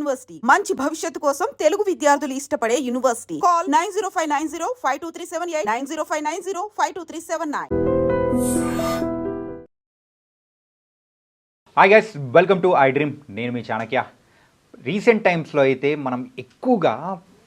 University. మంచి భవిష్యత్తు కోసం తెలుగు విద్యార్థులు ఇష్టపడే university. Call nine zero five nine zero five two three seven eight nine zero five nine zero five two three seven nine. Hi guys welcome to I dream నేను మీ Chanakya. Recent టైమ్స్లో అయితే మనం ఎక్కువగా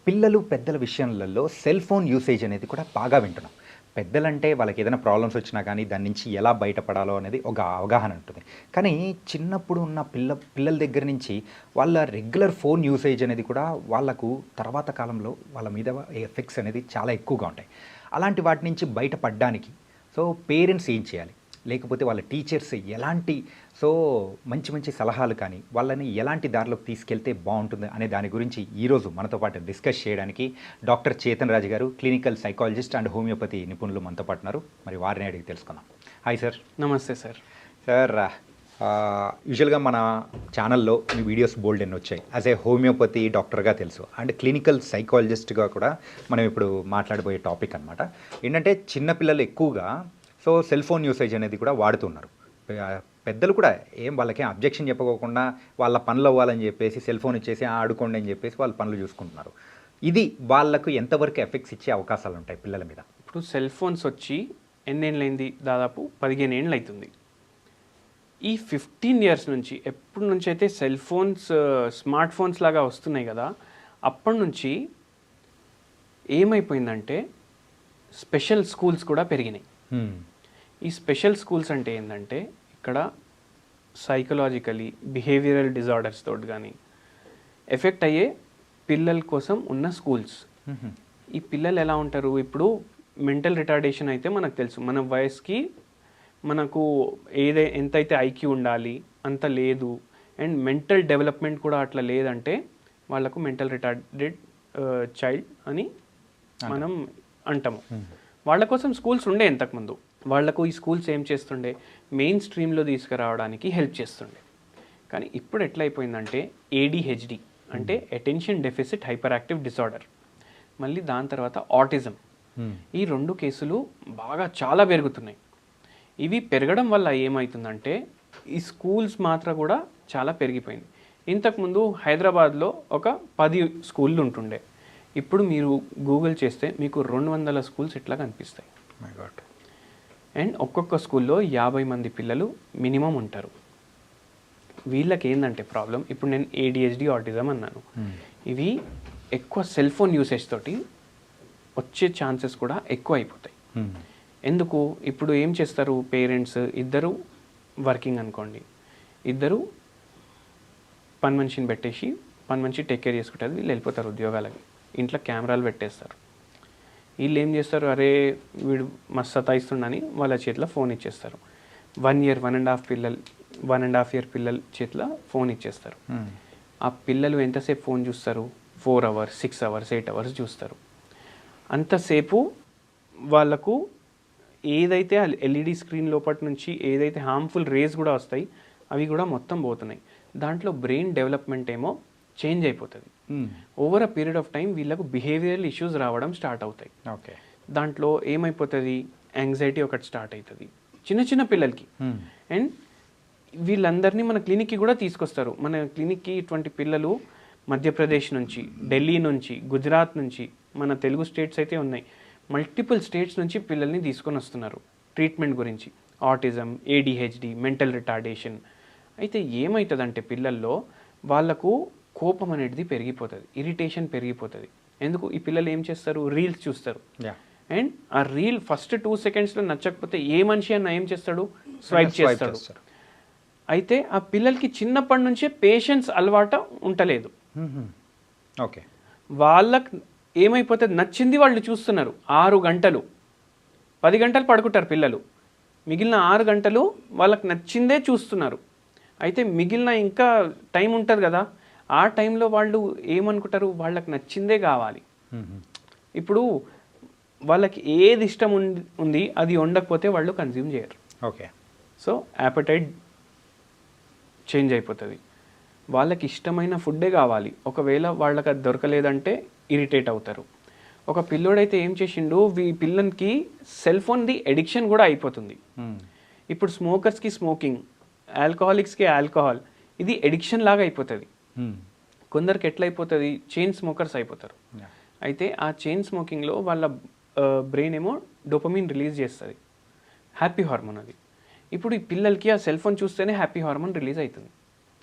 పిల్లలు పెద్దల విషయాలలో సెల్ ఫోన్ యూసేజ్ అనేది కూడా బాగా వింటున్నాం. పెద్దలంటే వాళ్ళకి ఏదైనా ప్రాబ్లమ్స్ వచ్చినా కానీ దాని నుంచి ఎలా బయటపడాలో అనేది ఒక అవగాహన ఉంటుంది. కానీ చిన్నప్పుడు ఉన్న పిల్ల పిల్లల దగ్గర నుంచి వాళ్ళ రెగ్యులర్ ఫోన్ యూసేజ్ అనేది కూడా వాళ్ళకు తర్వాత కాలంలో వాళ్ళ మీద ఎఫెక్ట్స్ అనేది చాలా ఎక్కువగా ఉంటాయి. అలాంటి వాటి నుంచి బయటపడడానికి సో పేరెంట్స్ ఏం చేయాలి? లేకపోతే వాళ్ళ టీచర్స్ ఎలాంటి సో మంచి మంచి సలహాలు కానీ వాళ్ళని ఎలాంటి దారిలోకి తీసుకెళ్తే బాగుంటుంది అనే దాని గురించి ఈరోజు మనతో పాటు డిస్కస్ చేయడానికి డాక్టర్ చేతన్ రాజు గారు క్లినికల్ సైకాలజిస్ట్ అండ్ హోమియోపతి నిపుణులు మనతో పాటు ఉన్నారు. మరి వారిని అడిగి తెలుసుకుందాం. హాయ్ సార్ నమస్తే సార్ సార్ యూజువల్గా మన ఛానల్లో మీ వీడియోస్ బోల్డ్ ఎన్ని వచ్చాయి? యాజ్ ఏ హోమియోపతి డాక్టర్గా తెలుసు. అండ్ క్లినికల్ సైకాలజిస్ట్గా కూడా మనం ఇప్పుడు మాట్లాడబోయే టాపిక్ అనమాట ఏంటంటే చిన్నపిల్లలు ఎక్కువగా సో సెల్ ఫోన్ యూసేజ్ అనేది కూడా వాడుతున్నారు. పెద్దలు కూడా ఏం వాళ్ళకేం అబ్జెక్షన్ చెప్పుకోకుండా వాళ్ళ పనులు అవ్వాలని చెప్పేసి సెల్ ఫోన్ ఇచ్చేసి "ఆ, ఆడుకోండి అని చెప్పేసి వాళ్ళ పనులు చూసుకుంటున్నారు. ఇది వాళ్ళకు ఎంతవరకు ఎఫెక్ట్స్ ఇచ్చే అవకాశాలు ఉంటాయి పిల్లల మీద? ఇప్పుడు సెల్ ఫోన్స్ వచ్చి ఎన్నేళ్ళైంది? దాదాపు పదిహేను ఏళ్ళు అవుతుంది ఈ ఫిఫ్టీన్ ఇయర్స్ నుంచి ఎప్పటి నుంచి అయితే సెల్ ఫోన్స్ స్మార్ట్ ఫోన్స్ లాగా వస్తున్నాయి కదా అప్పటి నుంచి ఏమైపోయిందంటే స్పెషల్ స్కూల్స్ కూడా పెరిగినాయి. ఈ స్పెషల్ స్కూల్స్ అంటే ఏంటంటే ఇక్కడ సైకలాజికలీ బిహేవియరల్ డిజార్డర్స్ తోటి కానీ ఎఫెక్ట్ అయ్యే పిల్లల కోసం ఉన్న స్కూల్స్. ఈ పిల్లలు ఎలా ఉంటారు? ఇప్పుడు మెంటల్ రిటార్డేషన్ అయితే మనకు తెలుసు. మన వయసుకి మనకు ఏదే ఎంతైతే ఐక్యూ ఉండాలి అంత లేదు. అండ్ మెంటల్ డెవలప్మెంట్ కూడా అట్లా లేదంటే వాళ్ళకు మెంటల్ రిటార్డెడ్ చైల్డ్ అని మనం అంటాము. వాళ్ళ కోసం స్కూల్స్ ఉండే ఇంతకుముందు. వాళ్ళకు ఈ స్కూల్స్ ఏం చేస్తుండే? మెయిన్ స్ట్రీమ్లో తీసుకురావడానికి హెల్ప్ చేస్తుండే. కానీ ఇప్పుడు ఎట్లా అయిపోయిందంటే ఏడిహెచ్డి అంటే attention deficit hyper active disorder. మళ్ళీ దాని తర్వాత ఆటిజం. ఈ రెండు కేసులు బాగా చాలా పెరుగుతున్నాయి. ఇవి పెరగడం వల్ల ఏమవుతుందంటే ఈ స్కూల్స్ మాత్రం కూడా చాలా పెరిగిపోయింది. ఇంతకుముందు హైదరాబాద్లో ఒక పది స్కూళ్ళు ఉంటుండే. ఇప్పుడు మీరు గూగుల్ చేస్తే మీకు రెండు వందల స్కూల్స్ ఇట్లా కనిపిస్తాయి. అండ్ ఒక్కొక్క స్కూల్లో యాభై మంది పిల్లలు మినిమం ఉంటారు. వీళ్ళకి ఏంటంటే ప్రాబ్లం? ఇప్పుడు నేను ఏడిహెచ్డి ఆటిజం అన్నాను. ఇవి ఎక్కువ సెల్ ఫోన్ యూసేజ్ తోటి వచ్చే ఛాన్సెస్ కూడా ఎక్కువ అయిపోతాయి. Hmm. ఎందుకు? ఇప్పుడు ఏం చేస్తారు? పేరెంట్స్ ఇద్దరు వర్కింగ్ అనుకోండి. ఇద్దరు పని మనిషిని పెట్టేసి పని మనిషి టేక్ కేర్ చేసుకుంటారు వీళ్ళు వెళ్ళిపోతారు ఉద్యోగాలకి. ఇంట్లో కెమెరాలు పెట్టేస్తారు. వీళ్ళు ఏం చేస్తారు? అరే వీడు మస్తు సతాయిస్తుండని వాళ్ళ చేతిలో ఫోన్ ఇచ్చేస్తారు. One year one and half పిల్లలు వన్ అండ్ హాఫ్ ఇయర్ పిల్లల చేతిలో ఫోన్ ఇచ్చేస్తారు. ఆ పిల్లలు ఎంతసేపు ఫోన్ చూస్తారు? Four hours six hours eight hours చూస్తారు. అంతసేపు వాళ్ళకు ఏదైతే ఎల్ఈడి స్క్రీన్ లోపటి నుంచి ఏదైతే హార్మ్ఫుల్ రేస్ కూడా వస్తాయి అవి కూడా మొత్తం పోతున్నాయి. దాంట్లో బ్రెయిన్ డెవలప్మెంట్ ఏమో చేంజ్ అయిపోతుంది. Hmm. Over a period of time వీళ్ళకు బిహేవియరల్ ఇష్యూస్ రావడం స్టార్ట్ అవుతాయి. Okay. దాంట్లో ఏమైపోతుంది? యాంగ్జైటీ ఒకటి స్టార్ట్ అవుతుంది చిన్న చిన్న పిల్లలకి. Hmm. అండ్ వీళ్ళందరినీ మన క్లినిక్కి కూడా తీసుకొస్తారు. మన క్లినిక్కి ఇటువంటి పిల్లలు మధ్యప్రదేశ్ నుంచి ఢిల్లీ నుంచి గుజరాత్ నుంచి మన తెలుగు స్టేట్స్ అయితే ఉన్నాయి. మల్టిపుల్ స్టేట్స్ నుంచి పిల్లల్ని తీసుకొని వస్తున్నారు. ట్రీట్మెంట్ గురించి. ఆటిజం ఏడిహెచ్డి మెంటల్ రిటార్డేషన్ అయితే ఏమవుతుందంటే పిల్లల్లో వాళ్ళకు కోపం అనేది పెరిగిపోతుంది. ఇరిటేషన్ పెరిగిపోతుంది. ఎందుకు? ఈ పిల్లలు ఏం చేస్తారు? రీల్స్ చూస్తారు. అండ్ ఆ రీల్ ఫస్ట్ టూ సెకండ్స్లో నచ్చకపోతే ఏ మనిషి అన్న ఏం చేస్తాడు? స్వైప్ చేస్తాడు. అయితే ఆ పిల్లలకి చిన్నప్పటి నుంచే పేషెన్స్ అలవాట Mhm. ఓకే వాళ్ళకి ఏమైపోతుంది నచ్చింది వాళ్ళు చూస్తున్నారు. ఆరు గంటలు. పది గంటలు పడుకుంటారు పిల్లలు. మిగిలిన ఆరు గంటలు వాళ్ళకి నచ్చిందే చూస్తున్నారు. అయితే మిగిలిన ఇంకా టైం ఉంటుంది కదా. ఆ టైంలో వాళ్ళు ఏమనుకుంటారు? వాళ్ళకి నచ్చిందే కావాలి. ఇప్పుడు వాళ్ళకి ఏది ఇష్టం ఉంది- అది ఉండకపోతే వాళ్ళు కన్జ్యూమ్ చేయరు. ఓకే. సో యాపటైట్ చేంజ్ అయిపోతుంది. వాళ్ళకి ఇష్టమైన ఫుడ్డే కావాలి. ఒకవేళ వాళ్ళకి అది దొరకలేదంటే ఇరిటేట్ అవుతారు. ఒక పిల్లోడైతే ఏం చేసిండు? ఈ పిల్లనికి సెల్ ఫోన్ది ఎడిక్షన్ కూడా అయిపోతుంది. ఇప్పుడు స్మోకర్స్కి స్మోకింగ్ ఆల్కహాలిక్స్కి ఆల్కహాల్ ఇది ఎడిక్షన్ లాగా అయిపోతుంది. కొందరికి ఎట్లయిపోతుంది? చైన్ స్మోకర్స్ అయిపోతారు. అయితే ఆ చైన్ స్మోకింగ్లో వాళ్ళ బ్రెయిన్ ఏమో డోపమిన్ రిలీజ్ చేస్తుంది. హ్యాపీ హార్మోన్ అది. ఇప్పుడు ఈ పిల్లలకి ఆ సెల్ ఫోన్ చూస్తేనే హ్యాపీ హార్మోన్ రిలీజ్ అవుతుంది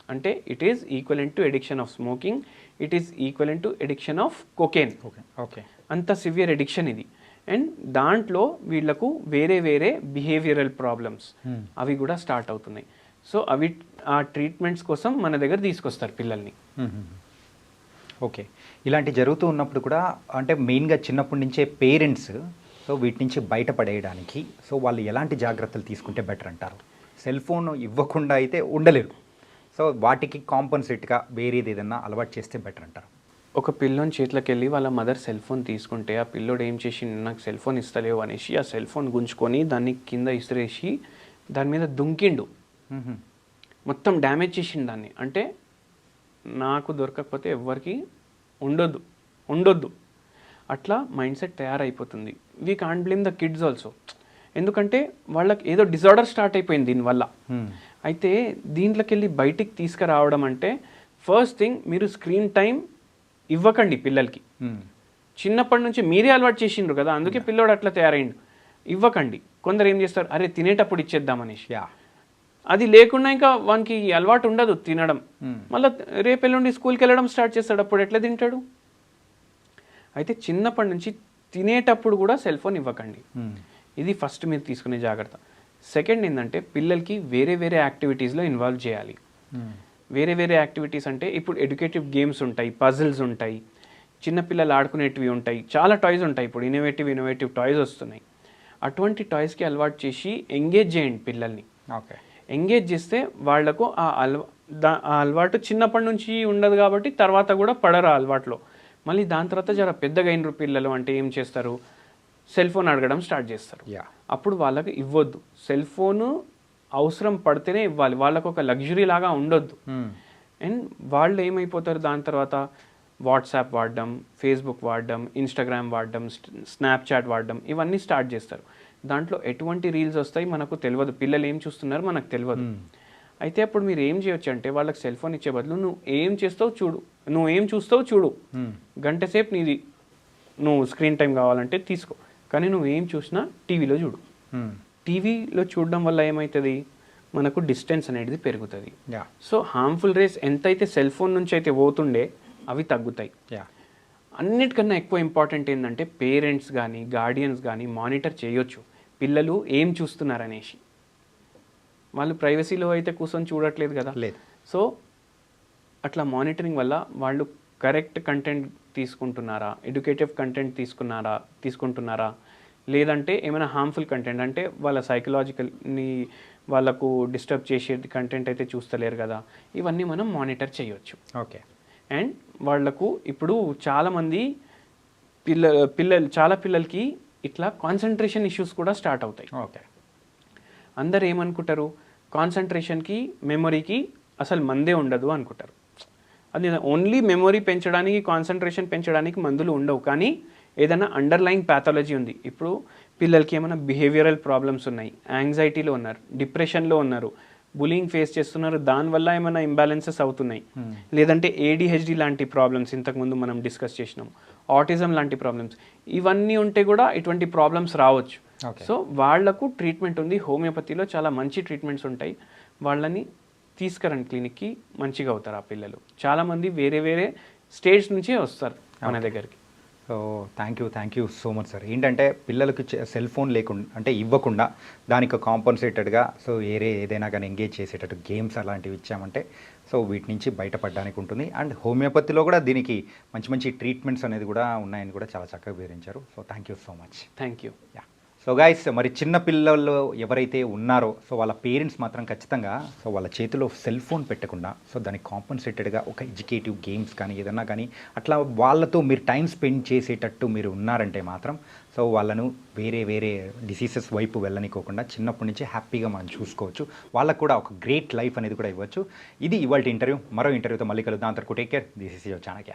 అంటే it is equivalent to addiction of smoking it is equivalent to addiction of cocaine okay okay అంత సివియర్ ఎడిక్షన్ ఇది. అండ్ దాంట్లో వీళ్ళకు వేరే వేరే బిహేవియరల్ ప్రాబ్లమ్స్ Hmm. అవి కూడా స్టార్ట్ అవుతున్నాయి. సో అవి ఆ ట్రీట్మెంట్స్ కోసం మన దగ్గర తీసుకొస్తారు పిల్లల్ని. ఓకే. ఇలాంటి జరుగుతూ ఉన్నప్పుడు కూడా అంటే మెయిన్గా చిన్నప్పటి నుంచే పేరెంట్స్ సో వీటి నుంచి బయటపడేయడానికి సో వాళ్ళు ఎలాంటి జాగ్రత్తలు తీసుకుంటే బెటర్ అంటారు? సెల్ ఫోన్ ఇవ్వకుండా అయితే ఉండలేరు. సో వాటికి కాంపన్సేట్గా వేరేది ఏదన్నా అలవాటు చేస్తే బెటర్ అంటారు? ఒక పిల్లోని చేతిలోకి వెళ్ళి వాళ్ళ మదర్ సెల్ ఫోన్ తీసుకుంటే ఆ పిల్లోడు ఏం చేసి నాకు సెల్ ఫోన్ ఇస్తలేవు అనేసి ఆ సెల్ ఫోన్ గుంజుకొని దాన్ని కింద ఇసిరేసి దాని మీద దుంకిండు. మొత్తం డ్యామేజ్ చేసిండు దాన్ని. అంటే నాకు దొరకకపోతే ఎవ్వరికి ఉండొద్దు. ఉండొద్దు. అట్లా మైండ్ సెట్ తయారైపోతుంది. We can't blame the kids also ఎందుకంటే వాళ్ళకి ఏదో డిజార్డర్ స్టార్ట్ అయిపోయింది దీనివల్ల. అయితే దీంట్లోకి వెళ్ళి బయటికి తీసుకురావడం అంటే ఫస్ట్ థింగ్ మీరు స్క్రీన్ టైం ఇవ్వకండి పిల్లలకి. చిన్నప్పటి నుంచి మీరే అలవాటు చేసిండ్రు కదా అందుకే పిల్లోడు అట్లా తయారైండు. ఇవ్వకండి. కొందరు ఏం చేస్తారు? అరే తినేటప్పుడు ఇచ్చేద్దామనేసి. యా. అది లేకుండా ఇంకా వానికి అలవాటు ఉండదు తినడం. మ్మ్. మళ్ళీ రేపు ఎల్లుండి స్కూల్కి వెళ్ళడం స్టార్ట్ చేస్తాడు. అప్పుడు ఎట్లా తింటాడు? అయితే చిన్నప్పటి నుంచి తినేటప్పుడు కూడా సెల్ ఫోన్ ఇవ్వకండి. మ్మ్. ఇది ఫస్ట్ మీరు తీసుకునే జాగ్రత్త. సెకండ్ ఏంటంటే పిల్లలకి వేరే వేరే యాక్టివిటీస్లో ఇన్వాల్వ్ చేయాలి. మ్మ్. వేరే వేరే యాక్టివిటీస్ అంటే ఇప్పుడు ఎడ్యుకేటివ్ గేమ్స్ ఉంటాయి పజిల్స్ ఉంటాయి చిన్నపిల్లలు ఆడుకునేటివి ఉంటాయి చాలా టాయ్స్ ఉంటాయి. ఇప్పుడు ఇన్నోవేటివ్ ఇన్నోవేటివ్ టాయ్స్ వస్తున్నాయి. అటువంటి టాయ్స్కి అలవాటు చేసి ఎంగేజ్ చేయండి పిల్లల్ని. ఓకే. ఎంగేజ్ చేస్తే వాళ్ళకు ఆ అలవా దా ఆ అలవాటు చిన్నప్పటి నుంచి ఉండదు కాబట్టి తర్వాత కూడా పడరు ఆ అలవాట్లో. మళ్ళీ దాని తర్వాత జర పెద్దగా అయినరు పిల్లలు అంటే ఏం చేస్తారు? సెల్ ఫోన్ అడగడం స్టార్ట్ చేస్తారు. యా అప్పుడు వాళ్ళకి ఇవ్వద్దు. సెల్ ఫోను అవసరం పడితేనే ఇవ్వాలి. వాళ్ళకు ఒక లగ్జరీ లాగా ఉండొద్దు. మ్మ్. అండ్ వాళ్ళు ఏమైపోతారు దాని తర్వాత? వాట్సాప్ వాడడం ఫేస్బుక్ వాడడం ఇన్స్టాగ్రామ్ వాడడం స్నాప్చాట్ వాడడం ఇవన్నీ స్టార్ట్ చేస్తారు. దాంట్లో ఎటువంటి రీల్స్ వస్తాయి మనకు తెలియదు. పిల్లలు ఏం చూస్తున్నారు మనకు తెలియదు. అయితే అప్పుడు మీరు ఏం చేయొచ్చు అంటే వాళ్ళకి సెల్ ఫోన్ ఇచ్చే బదులు నువ్వు ఏం చేస్తావు చూడు. నువ్వు ఏం చూస్తావు చూడు. గంట సేపు నీది నువ్వు స్క్రీన్ టైం కావాలంటే తీసుకో. కానీ నువ్వు ఏం చూసినా టీవీలో చూడు. టీవీలో చూడడం వల్ల ఏమవుతుంది మనకు డిస్టెన్స్ అనేది పెరుగుతుంది. యా. సో హార్మ్ఫుల్ రేస్ ఎంతైతే సెల్ ఫోన్ నుంచి అయితే పోతుండే అవి తగ్గుతాయి. యా. అన్నిటికన్నా ఎక్కువ ఇంపార్టెంట్ ఏంటంటే పేరెంట్స్ కానీ గార్డియన్స్ కానీ మానిటర్ చేయొచ్చు. పిల్లలు ఏం చూస్తున్నారనేసి. వాళ్ళు ప్రైవసీలో అయితే కూర్చొని చూడట్లేదు కదా. లేదు. సో అట్లా మానిటరింగ్ వల్ల వాళ్ళు కరెక్ట్ కంటెంట్ తీసుకుంటున్నారా? ఎడ్యుకేటివ్ కంటెంట్ తీసుకున్నారా? తీసుకుంటున్నారా? లేదంటే ఏమైనా హార్మ్ఫుల్ కంటెంట్ అంటే వాళ్ళ సైకలాజికల్ని వాళ్ళకు డిస్టర్బ్ చేసే కంటెంట్ అయితే చూస్తలేరు కదా. ఇవన్నీ మనం మానిటర్ చేయొచ్చు. ఓకే. అండ్ వాళ్ళకు ఇప్పుడు చాలామంది పిల్ల పిల్లలు చాలా పిల్లలకి ఇట్లా కాన్సన్ట్రేషన్ ఇష్యూస్ కూడా స్టార్ట్ అవుతాయి. ఓకే. అందరు ఏమనుకుంటారు? కాన్సన్ట్రేషన్కి మెమొరీకి అసలు మందే ఉండదు అనుకుంటారు. అది ఓన్లీ మెమొరీ పెంచడానికి కాన్సన్ట్రేషన్ పెంచడానికి మందులు ఉండవు. కానీ ఏదైనా అండర్లైన్ ప్యాథాలజీ ఉంది. ఇప్పుడు పిల్లలకి ఏమైనా బిహేవియరల్ ప్రాబ్లమ్స్ ఉన్నాయి. యాంగ్జైటీలో ఉన్నారు. డిప్రెషన్లో ఉన్నారు. బులింగ్ ఫేస్ చేస్తున్నారు. దానివల్ల ఏమైనా ఇంబ్యాలెన్సెస్ అవుతున్నాయి. లేదంటే ఏడిహెచ్డి లాంటి ప్రాబ్లమ్స్ ఇంతకుముందు మనం డిస్కస్ చేసినాం. ఆటిజం లాంటి ప్రాబ్లమ్స్ ఇవన్నీ ఉంటే కూడా ఇటువంటి ప్రాబ్లమ్స్ రావచ్చు. సో వాళ్ళకు ట్రీట్మెంట్ ఉంది. హోమియోపతిలో చాలా మంచి ట్రీట్మెంట్స్ ఉంటాయి. వాళ్ళని తీసుకురండి క్లినిక్కి. మంచిగా అవుతారు ఆ పిల్లలు. చాలామంది వేరే వేరే స్టేట్స్ నుంచే వస్తారు మన దగ్గరికి. So thank you thank you so much sir ఏంటంటే పిల్లలకి సెల్ ఫోన్ లేకుండా అంటే ఇవ్వకుండా దానికి కాంపన్సేటెడ్గా సో వేరే ఏదైనా కానీ ఎంగేజ్ చేసేటట్టు గేమ్స్ అలాంటివి ఇచ్చామంటే సో వీటి నుంచి బయటపడడానికి ఉంటుంది. అండ్ హోమియోపతిలో కూడా దీనికి మంచి మంచి ట్రీట్మెంట్స్ అనేది కూడా ఉన్నాయని కూడా చాలా చక్కగా వివరించారు. So thank you so much thank you yeah so guys మరి చిన్న పిల్లలు ఎవరైతే ఉన్నారో సో వాళ్ళ పేరెంట్స్ మాత్రం ఖచ్చితంగా సో వాళ్ళ చేతిలో సెల్ ఫోన్ పెట్టకుండా సో దానికి కాంపన్సేటెడ్గా ఒక ఎడ్యుకేటివ్ గేమ్స్ కానీ ఏదన్నా కానీ అట్లా వాళ్ళతో మీరు టైం స్పెండ్ చేసేటట్టు మీరు ఉన్నారంటే మాత్రం సో వాళ్ళను వేరే వేరే డిసీజెస్ వైపు వెళ్ళనికోకుండా చిన్నప్పటి నుంచి హ్యాపీగా మనం చూసుకోవచ్చు. వాళ్ళకు కూడా ఒక గ్రేట్ లైఫ్ అనేది కూడా ఇవ్వచ్చు. ఇది ఇవాళ ఇంటర్వ్యూ మరో ఇంటర్వ్యూతో మళ్ళీ కలుద్దాం. అంతకు take care this is your Chanakya